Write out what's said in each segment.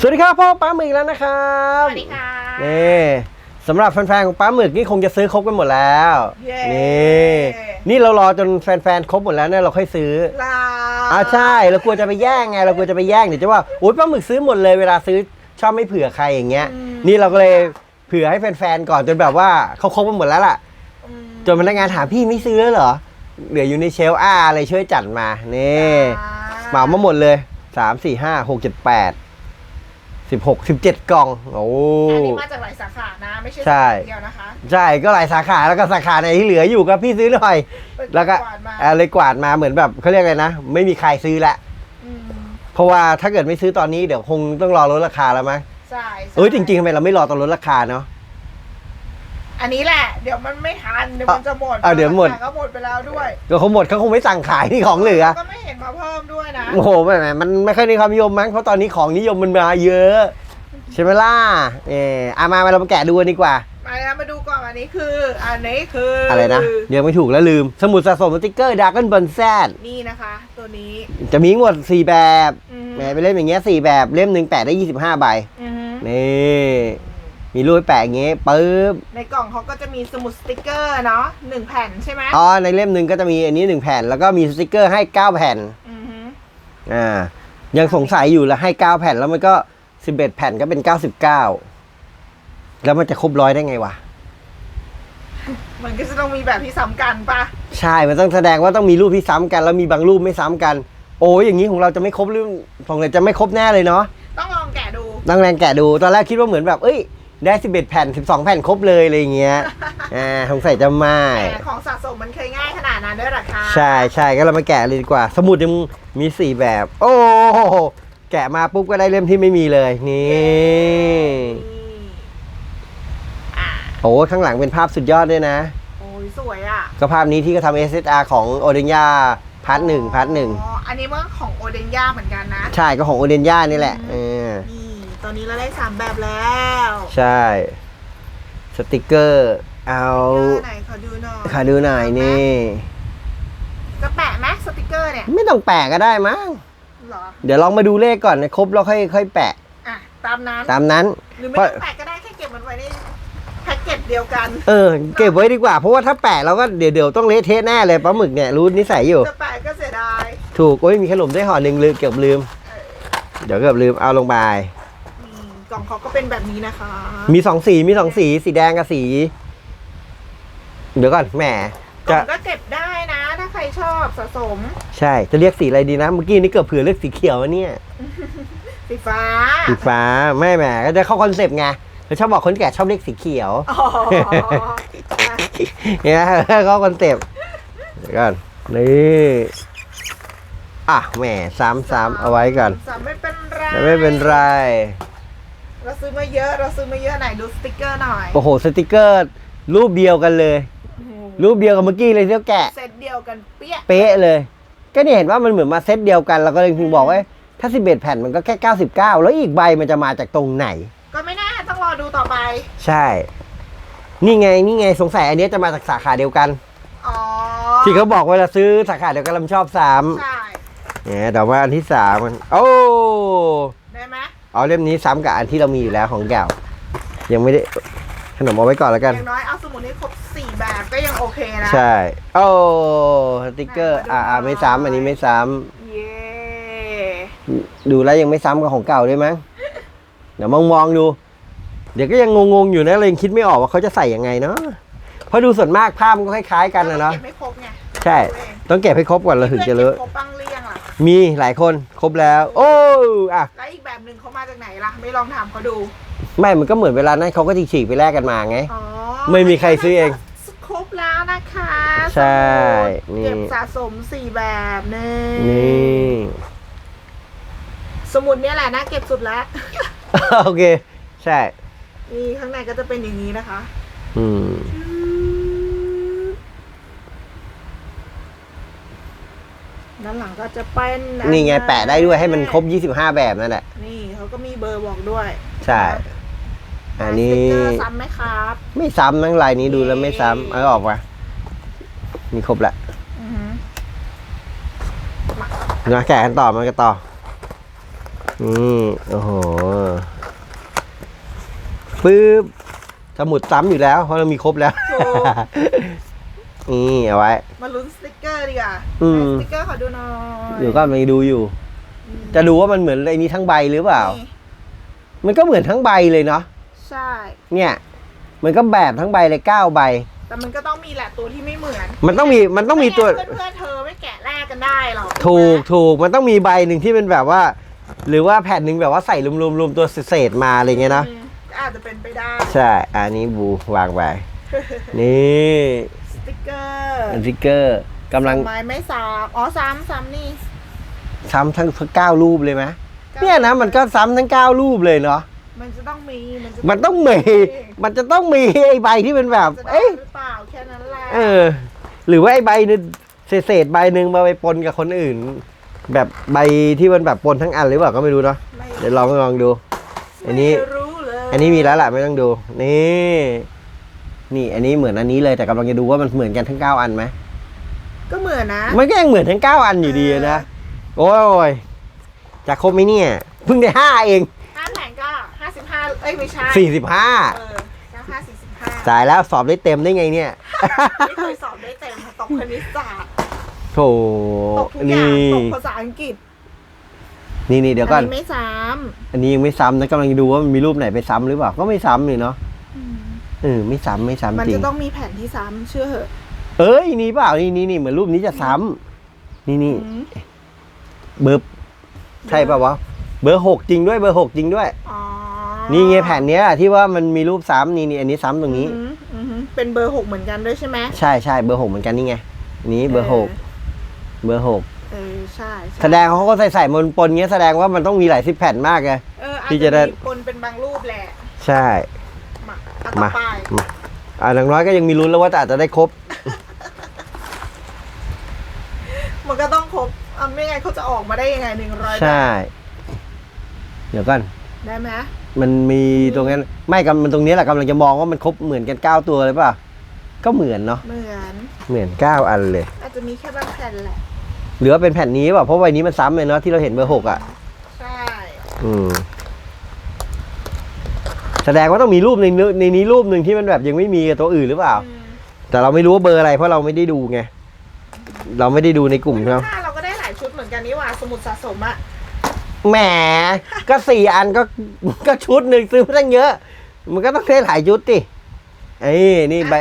สวัสดีครับพ่อป้าหมึกแล้วนะครับสวัสดีค่ะนี่สำหรับแฟนๆของป้าหมึกนี่คงจะซื้อครบกันหมดแล้วเย้นี่นี่เรารอจนแฟนๆครบหมดแล้วเนี่ยเราค่อยซื้อลาอ่าใช่เรากลัวจะไปแย่งไงเรากลัวจะไปแย่งเดี๋ยวจะว่าโอ๊ยป้าหมึกซื้อหมดเลยเวลาซื้อชอบไม่เผื่อใครอย่างเงี้ย นี่เราก็เลยเผื่อให้แฟนๆก่อนจนแบบว่าเขาครบกันหมดแล้วล่ะอืมจนพนักงานถามพี่ไม่ซื้อแล้วเหรอเหลืออยู่ในเชลฟ์อ่าอะไรช่วยจัดมานี่เหมามาหมดเลยสามสี่ห้าหกเจ็ดแปด สิบหกสิบเจ็ดกล่อง โอ้อันนี้มาจากหลายสาขานะไม่ใช่ใช่สาขาเดียวนะคะ ใช่ก็หลายสาขาแล้วก็สาขาไหนที่เหลืออยู่ก็พี่ซื้อหน่อยเป็นแล้วก็กวาดมาเอ่อเลยกวาดมาเหมือนแบบเขาเรียกอะไรนะ ไม่มีใครซื้อละอืมเพราะว่าถ้าเกิดไม่ซื้อตอนนี้เดี๋ยวคงต้องรอลดราคาแล้วมั้งใช่ใช่เอ้ยจริงๆทำไมเราไม่รอตอนลดราคาเนาะ อันนี้แหละ เดี๋ยวมันไม่ทัน เดี๋ยวมันจะหมดอะเดี๋ยวหมดราคาก็หมดไปแล้วด้วยก็เขาหมดเขาคงไม่สั่งขายที่ของเหลือ ก็ไม่เห็นมาเพิ่มด้วยนะ โอ้โหแหมมันไม่ค่อยในความนิยมมั้ง เพราะตอนนี้ของนิยมมันมาเยอะ ใช่ไหมล่ะ เอออามามาเรามาแกะดูกันดีกว่า มาแล้วมาดูก่อนอันนี้คือ อันนี้คืออะอะไรนะ เดี๋ยวไม่ถูกแล้วลืม สมุดสะสมสติกเกอร์ดาร์ก n นบอลแซดนี่นะคะ ตัวนี้ จะมีทั้งหมด4แบบอืมแหมไปเล่มอย่างเงี้ย4แบบ เล่มหนึ่งแปะได้ 25ใบ อือฮึนี่ มีรูปให้แปะอย่างเงี้ยปึ๊บในกล่องเขาก็จะมีสมุดสติกเกอร์เนาะหนึ่งแผ่นใช่ไหมอ๋อในเล่มหนึ่งก็จะมีอันนี้1แผ่น แล้วก็มีสติกเกอร์ให้9แผ่นอือฮึอ่ายังสงสัยอยู่แล้วให้9แผ่นแล้วมันก็11แผ่นก็เป็น99แล้วมันจะครบร้อยได้ไงวะมันก็จะต้องมีแบบที่ซ้ำกันปะใช่ มันต้องแสดงว่าต้องมีรูปที่ซ้ำกัน แล้วมีบางรูปไม่ซ้ำกัน โอ้ยอย่างนี้ของเราจะไม่ครบหรือของเราจะไม่ครบแน่เลยเนาะต้องลองแกะดูนั่งแรงแกะดูตอนแรกคิดว่าเหมือนแบบ เอ้ย ได้ 11 แผ่น 12 แผ่นครบเลยอะไรอย่างเงี้ย อ่าสงสัยจะไม่แต่ของสะสมมันเคยง่ายขนาดนั้นด้วยเหรอคะใช่ใช่ก็เรามาแกะเลยดีกว่า สมุดยังมี 4 แบบ โอ้โหแกะมาปุ๊บก็ได้เล่มที่ไม่มีเลย นี่นี่อะโอ้ข้างหลังเป็นภาพสุดยอดด้วยนะ โอ้ยสวยอะ ก็ภาพนี้ที่เขาทำ SSR ของโอเดนยาพาร์ทหนึ่งพาร์ทหนึ่งอ๋อ อันนี้มันของโอเดนย่าเหมือนกันนะ ใช่ก็ของโอเดนยานี่แหละเออนี่ ตอนนี้เราได้สามแบบแล้วใช่ สติกเกอร์ เอาไหนขอดูหน่อยขอดูหน่อยนี่ จะแปะไหมสติกเกอร์เนี่ยไม่ต้องแปะก็ได้มั้ง เหรอ เดี๋ยวลองมาดูเลขก่อนนะครบแล้วค่อยค่อยแปะ อะ ตามนั้น ตามนั้น หรือไม่เพราะต้องแปะก็ได้แค่เก็บมันไว้ในแพ็กเกจเดียวกัน เออ เก็บไว้ดีกว่า เพราะว่าถ้าแปะเราก็เดี๋ยวเดี๋ยวต้องเละเทะแน่เลยปลาหมึกเนี่ยรู้นิสัยอยู่ จะแปะก็เสียดาย ถูก โอ้ยมีขนมได้ห่อหนึ่งลืมเกือบลืม เดี๋ยวเกือบลืมเอาลงไปนี่ กล่องเขาก็เป็นแบบนี้นะคะ มีสองสีมีสองสี สีแดงกับสี เดี๋ยวก่อนแหมกล่จะองก็เก็บได้นะถ้าใครชอบสะสมใช่จะเรียกสีอะไรดีนะเมื่อกี้นี่เกือบเผื่อเลือกสีเขียวอะเนี่ย สีฟ้าสีฟ้าไม่แหมก็จะเข้าคอนเซปต์ไงเราชอบบอกคนแก่ชอบเรียกสีเขียวอ๋อเนี่ยเข้าคอนเซปต์เดี๋ยวก่อนนี่อะแหมซ้ำซ้ำเอาไว้ก่อน สามไม่เป็นไรแต่ไม่เป็นไร เราซื้อมาเยอะ เราซื้อมาเยอะไหนดูสติกเกอร์หน่อย โอ้โหสติกเกอร์ รูปเดียวกันเลย รูปเดียวกับเมื่อกี้เลยที่เราแกะ เซตเดียวกันเปี้ย เป๊ะเลย ก็เนี่ยเห็นว่ามันเหมือนมาเซตเดียวกันเราก็เลยถึงบอกว่าถ้า 11 แผ่นมันก็แค่ 99 แล้วอีกใบมันจะมาจากตรงไหน ก็ไม่แน่ต้องรอดูต่อไป ใช่ นี่ไงนี่ไงสงสัยอันเนี้ยจะมาจากสาขาเดียวกัน อ๋อ ที่เขาบอกเวลาซื้อสาขาเดียวกันเราชอบซ้ใช่ำเนี่ยแต่ว่าอันที่สามมันโอ้ ได้ไหม เอาเล่มนี้ซ้ำกับอันที่เรามีอยู่แล้วของเก่ายังไม่ได้ขนมเอาไว้ก่อนแล้วกัน อย่างน้อยเอาสมุดให้ครบสี่แบบก็ยังโอเคนะใช่ โอ้สติกเกอร์อ่าอ่าไม่ซ้ำอันนี้ไม่ซ้เย้ำดูแล้วยังไม่ซ้ำกับของเก่าด้วยมั้งเดี๋ยวมองมองๆดู เดี๋ยวก็ยังงงๆอยู่นะเลยยังคิดไม่ออกว่าเขาจะใส่ยังไงเนาะเพราะดูส่วนมากภาพมันก็คล้ายๆกันนะเนาะเก็บไม่ครบไงใช่ ต้องเก็บให้ครบก่อนเราถึงจะเลอะ เพื่อนก็บครบบ้างหรือยังล่ะ มีหลายคนครบแล้ว โอ้อะแล้วอีกแบบหนึ่งเขามาจากไหนล่ะ ไม่ลองถามเขาดู ไม่มันก็เหมือนเวลานั้นเขาก็ฉีกๆไปแลกกันมาไง อ๋อไม่มีใครซื้อเอง ครบแล้วนะคะใช่สมุดนี่ เก็บสะสมสี่แบบนี่นี่ สมุดเนี่ยแหละน่าเก็บสุดแล้วโอเค ใช่ นี่ข้างในก็จะเป็นอย่างนี้นะคะ อืม ด้านหลังก็จะเป็นนี่ไงแปะได้ด้วยให้มันครบ 25 แบบนั่นแหละ นี่เขาก็มีเบอร์บอกด้วยใช่ อันนี้สติ๊กเกอร์ซ้ำไหมครับ ไม่ซ้ำนั่งลายนี้ดูแล้วไม่ซ้ำเอาออกมานี่ครบละอือหือนะแกะกันต่อมันกันต่อนี่โอ้โหปึ๊บสมุดซ้ำอยู่แล้ว เพราะเรามีครบแล้วถูก นี่เอาไว้ มาลุ้นสติกเกอร์ดีกว่าอืม สติกเกอร์ขอดูหน่อยเดี๋ยวก็มาดูอยู่จะดูว่ามันเหมือนไอ้นี้ทั้งใบหรือเปล่า นี่มันก็เหมือนทั้งใบเลยเนาะ ใช่ เนี่ย มันก็แบบทั้งใบเลยเก้าใบ แต่มันก็ต้องมีแหละตัวที่ไม่เหมือนมันต้องมี มันต้องมีตัว ไงั้นเพื่อนๆเธอไม่แกะแลกกันได้หรอกถูกถูก มันต้องมีใบหนึ่งที่เป็นแบบว่า หรือว่าแผ่นหนึ่งแบบว่าใส่รวมๆรวมตัวเศษๆมาอะไรเงี้ยเนาะ อืมอาจจะเป็นไปได้ ใช่ อันนี้บูวางไป นี่ส ติกเกอร์อันสติกเกอร์กำลังไม้ไม่ซ้ำอ๋อซ้ำซ้ำนี่ซ้ำทั้งเก้ารูปเลยไหมเนี่ยนะมันก็ซ้ำทั้งเก้ารูปเลยเนาะมันจะต้องมีมันจะมันต้องมี มันจะต้องมีไอ้ใบที่เป็นแบบจะได้เอ้ยหรือเปล่าแค่นั้นแหละเออ หรือว่าไอ้ใบนึงเศษๆใบหนึ่งมาไปปนกับคนอื่น แบบใบที่มันแบบปนทั้งอันหรือเปล่าก็ไม่รู้เนาะไม่เดี๋ยวลองลองดู อันนี้ไม่รู้เลยอันนี้มีแล้วแหละไม่ต้องดู นี่ นี่อันนี้เหมือนอันนี้เลยแต่กำลังจะดูว่ามันเหมือนกันทั้งเก้าอันไหมก็เหมือนนะมันก็ยังเหมือนทั้งเก้าอันอยู่ดีนะโอ้ยจะครบไหมเนี่ยเพิ่งได้ห้าเองห้าแผงก็ห้าสิบห้าเอ้ยไม่ใช่สี่สิบห้าเออเก้าห้าสี่สิบห้าตายแล้วสอบได้เต็มได้ไงเนี่ยไม่เคยสอบได้เต็มตกคณิตศาสตร์โถตกทุกอย่านี่งตกภาษาอังกฤษนี่นี่เดี๋ยวก่อนอันี้ไม่ซ้อันนี้ยังไม่ซ้ำนะกำลังดูว่ามันมีรูปไหนไปซ้ำหรือเปล่าก็ไม่ซ้ำเลยเนาะำ เออไม่ซ้ำไม่มันซ้ำจริจะง ต้องมีแผ่นที่ซ้ำเชื่อเหอะเอ้ยนี่เปล่านี่นี่นี่เหมือนรูปนี้จะซ้ำนี่นี่อืมเบอร์ใช่ป่าวะเบอร์หกจริงด้วยเบอร์หกจริงด้วย อ๋อนี่ไงแผ่นเนี้ยที่ว่ามันมีรูปซ้ำนี่นี่อันนี้ซ้ำตรงนี้อืมอืมอืมเป็นเบอร์หกเหมือนกันด้วยใช่ไหมใช่ใช่เบอร์หกเหมือนกันนี่ไงนี่เบอร์หกเบอร์หกเออใช่ใช่แสดงเขาก็ใส่ใส่มนปนๆเงี้ยแสดงว่ามันต้องมีหลายสิบแผ่นมากไง เอออาจที่จะจะได้ มีปนเป็นบางรูปแหละ ใช่ มาเอามาต่อไปมาอ่าอย่างน้อยก็ยังมีลุ้นแล้วว่าอาจจะได้ครบ มันก็ต้องครบอะไม่งั้นเขาจะออกมาได้ยังไงหนึ่งร้อยใช่ เดี๋ยวก่อน ได้ไหมมันมีตรงนั้นไม่กำมันตรงนี้แหละกำลังจะมองว่ามันครบเหมือนกันเก้าตัวเลยป่ะ ก็เหมือนเนาะเหมือน เหมือนเก้าอันเลย อาจจะมีแค่บางแผ่นแหละหรือว่าเป็นแผ่นนี้ป่ะเพราะใบนี้มันซ้ำเลยเนาะที่เราเห็นเบอร์หกอะ ใช่ อืม แสดงว่าต้องมีรูปในเนื้อในนี้รูปหนึ่งที่มันแบบยังไม่มีกับตัวอื่นหรือเปล่า อืมแต่เราไม่รู้ว่าเบอร์อะไรเพราะเราไม่ได้ดูไงเราไม่ได้ดูในกลุ่มอุ๊ยใช่ไหมหน้าเราก็ได้หลายชุดเหมือนกันนี่หว่า สมุดสะสมอะแหมก็สี่อันก็ก็ชุดหนึ่งซื้อมาตั้งเยอะ มันก็ต้องได้หลายชุดดิไอ้ยนี่ใบ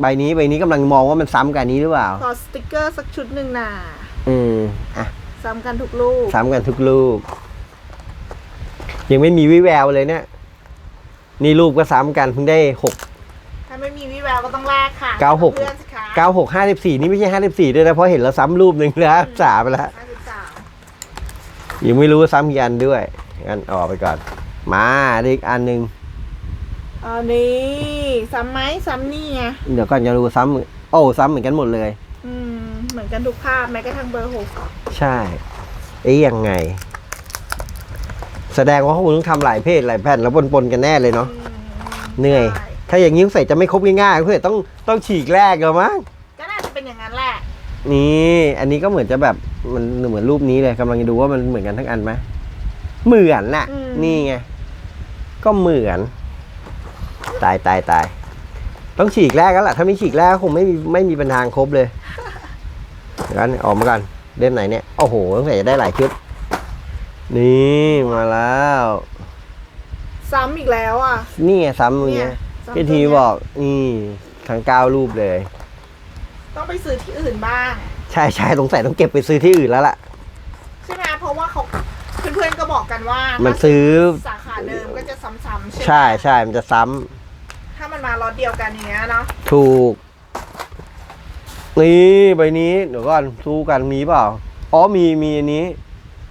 ใบนี้ใบนี้กำลังมองว่ามันซ้ำกันนี้หรือเปล่า ขอสติกเกอร์สักชุดหนึ่งน่ะอืมอะ ซ้ำกันทุกลูก ซ้ำกันทุกรูปยังไม่มีวิแววเลยเนี่ย นี่รูปก็ซ้ำกันเพิ่งได้หก ถ้าไม่มีวิแววก็ต้องแลกค่ะเก้าหก เพื่อนสิคะเก้าหกห้าสิบสี่นี่ไม่ใช่ห้าสิบสี่ด้วยนะ เพราะเห็นเราซ้ำรูปหนึ่งแล้วสาไปแล้วห้าสิบสามยังไม่รู้ว่าซ้ำกี่อันด้วยงั้นออกไปก่อน มาอีกอันหนึ่งอันนี้ซ้ำไหมซ้ำนี่ไงเดี๋ยวก่อนจะดูซ้ำโอ้ซ้ำเหมือนกันหมดเลย อืม เหมือนกันทุกภาพแม้กระทั่งเบอร์หกใช่ เอ๊ยยังไง แสดงว่าเขาคงต้องทำหลายเพศหลายแผ่นแล้วปนๆกันแน่เลยเนาะอืมเหนื่อยใช่ถ้าอย่างนี้สงสัยจะไม่ครบง่ายๆเพื่อนต้องต้องฉีกแรกแล้วมั้งก็น่าจะเป็นอย่างนั้นแหละนี่อันนี้ก็เหมือนจะแบบมันเหมือนรูปนี้เลยกำลังจะดูว่ามันเหมือนกันทั้งอันไหมเหมือนน่ะ นี่ไงก็เหมือน ตายตายตายต้องฉีกแรกแล้วล่ะถ้าไม่ฉีกแรกก็คงไม่มีไม่มีปัญหาครบเลยเดี๋ยวกันออกมากันเล่มไหนเนี่ยโอ้โหต้องใส่จะได้หลายชุด นี่มาแล้ว ซ้ำอีกแล้วอะ นี่ไงซ้ำตรงเนี้ยซ้ำพี่ตัวทีเนี้ย บอกนี่ทั้งเก้ารูปเลย ต้องไปซื้อที่อื่นบ้าง ใช่ใช่สงสัยต้องเก็บไปซื้อที่อื่นแล้วล่ะ ใช่ไหมเพราะว่าเขาเพื่อนๆก็บอกกันว่ามัมันซื้อ สาขาเดิมก็จะซ้ำๆใช่ไหมใช่ใช่มันจะซ้ำถ้ามันมาล็อตเดียวกันอย่างเงี้ยเนาะถูก นี่ใบนี้ เดี๋ยวก่อนสู้กันมีเปล่า อ๋อมีมีอันนี้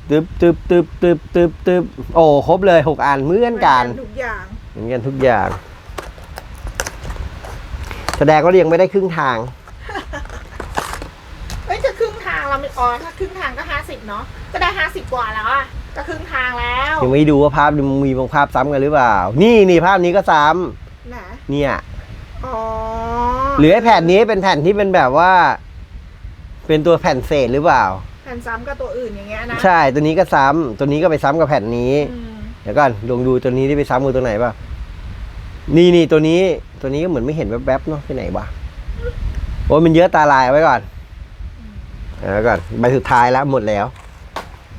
ตึบตึบตึบตึบตึบตึบโอ้ครบเลยหกอันเหมือนกันทุกอย่างเหมือนกันทุกอย่าง แสดงว่ายังไม่ได้ครึ่งทางเอ้ยจะครึ่งทางเราไม่อ๋อถ้าครึ่งทางก็ห้าสิบเนาะก็ได้ห้าสิบกว่าแล้วอะก็ครึ่งทางแล้วยังไม่ดูว่าภาพมันมีบางภาพซ้ำกันหรือเปล่า นี่นี่ภาพนี้ก็ซ้นะำเนี่ยอ๋อหรือไอ้แผ่นนี้เป็นแผ่นที่เป็นแบบว่า เป็นตัวแผ่นเศษหรือเปล่าแผ่นซ้ำกับตัวอื่นอย่างเงี้ยนะใช่ตัวนี้ก็ซ้ำตัวนี้ก็ไปซ้ำกับแผ่นนี้ อืมเดี๋ยวก่อนลองดูตัวนี้ที่ไปซ้ำกับตัวไหนป่ะนี่นี่ตัวนี้ตัวนี้ก็เหมือนไม่เห็นแวบๆเนาะที่ไหนวะโอ้ยมันเยอะตาลายเอาไว้ก่อนเอาไว้ก่อนใบสุดท้ายแล้วหมดแล้ว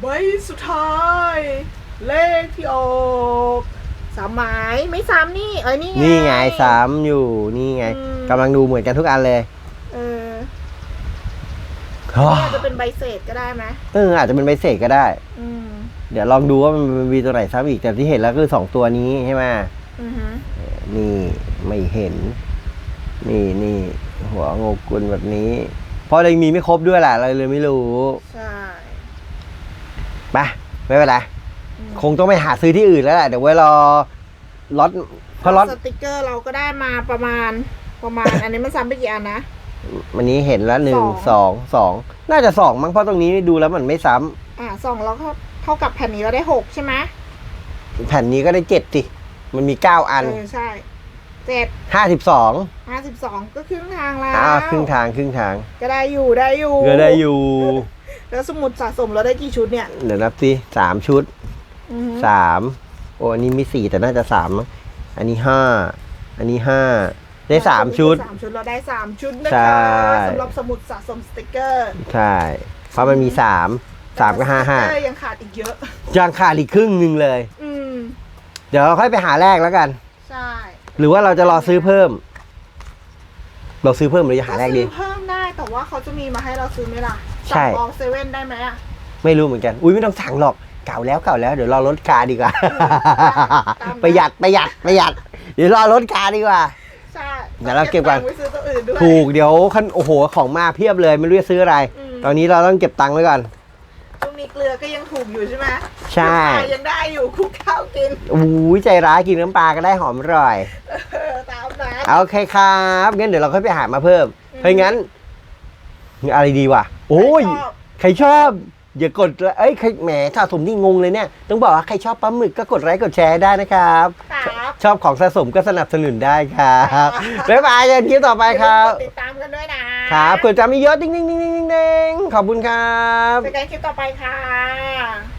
ใบสุดท้าย เลขที่ออกสามหมายไม่ซ้ำนี่เอ้ยนี่ไง นี่ไงซ้ำอยู่นี่ไงอืม กำลังดูเหมือนกันทุกอันเลย เออนี่อาจจะ เป็นใบเศษก็ได้ไหมเอออาจจะเป็นใบเศษก็ได้ อืมเดี๋ยวลองดูว่ามันมีตัวไหนซ้ำอีกแต่ที่เห็นแล้วคือสองตัวนี้ใช่ไหมอือฮึนี่ไม่เห็น นี่นี่หัวงกกุลแบบนี้ เพราะเลยมีไม่ครบด้วยแหละเราเลยไม่รู้ใช่ไปไม่เป็นไรอืมคงต้องไปหาซื้อที่อื่นแล้วแหละเดี๋ยวไว้รอล็อตเพราะล็อต สติกเกอร์เราก็ได้มาประมาณประมาณ อันนี้มันซ้ำไปกี่อันนะ วันนี้เห็นแล้วหนึ่งสสออง งสองน่าจะสองมั้งเพราะตรงนี้ดูแล้วมันไม่ซ้ำอ่าสองแล้วก็เท่ากับแผ่นนี้เราได้หกใช่ไหมแผ่นนี้ก็ได้เจ็ดสิมันมีเก้าอันเออใช่เจ็ดห้าสิบสองห้าสิบสองก็ครึ่งทางแล้วอ้าวครึ่งทางครึ่งทางก็ได้อยู่ได้อยู่ก็ได้อยู่ แล้วสมุดสะสมเราได้กี่ชุดเนี่ยเดี๋ยวนับสิสามชุดอือฮึสามโอ้อันนี้มีสี่แต่น่าจะสามมั้งอันนี้ห้าอันนี้ห้า ได้สามชุด สามชุดเราได้สามชุดนะใช่ คะสำหรับสมุดสะสมสติกเกอร์ใช่ เพราะมันมีสามสามก็ห้าห้าสติกเกอร์ยังขาดอีกเยอะ ยังขาดอีกครึ่งหนึ่งเลย อืม เดี๋ยวเราค่อยไปหาแรกแล้วกัน ใช่หรือว่าเราจะรอซื้อเพิ่ม เราซื้อเพิ่มหรือจะหาแรกดีซื้อเพิ่มได้แต่ว่าเขาจะมีมาให้เราซื้อไหมล่ะใช่ สั่งออกเซเว่นได้ไหมอะไม่รู้เหมือนกัน อุ้ยไม่ต้องสั่งหรอก เก่าแล้วเก่าแล้ว เดี๋ยวรอรถคาร์ดีกว่าตามนั้นประหยัดประหยัดประหยัด เดี๋ยวรอรถคาร์ดีกว่าใช่ เดี๋ยวเราเก็บก่อนตังค์ไว้ซื้อตัวอื่นด้วย ถูกเดี๋ยวคันโอ้โหของมาเพียบเลยไม่รู้จะซื้ออะไร อืม ตอนนี้เราต้องเก็บตังค์ไว้ก่อน ช่วงนี้เกลือก็ยังถูกอยู่ใช่ไหมใช่ น้ำปลายังได้อยู่คลุกข้าวกินอู้ยใจร้ายกินน้ำปลาก็ได้หอมอร่อยเออตามนั้นเอาโอเคครับงั้นเดี๋ยวเราค่อยไปหามาเพิ่มอืมเพราะงั้น อะไรดีวะโอ้ย ใครชอบใครช อบอย่ากดเอ้ยใครแหมสะสมนี่งงเลยเนี่ย ต้องบอกว่าใครชอบปลาหมึกก็กดไลค์กดแชร์ได้นะครับ ครับชอบของสะสมก็สนับสนุนได้ครับบ๊ายบายเจอกันคลิปต่อไปครับ อย่าลืมกดติดตามกันด้วยนะครับกดจำไม่เยอะดิ้งดิ้งดิ้งดิ้งดิ้งขอบคุณครับ เจอกันคลิปต่อไปค่ะ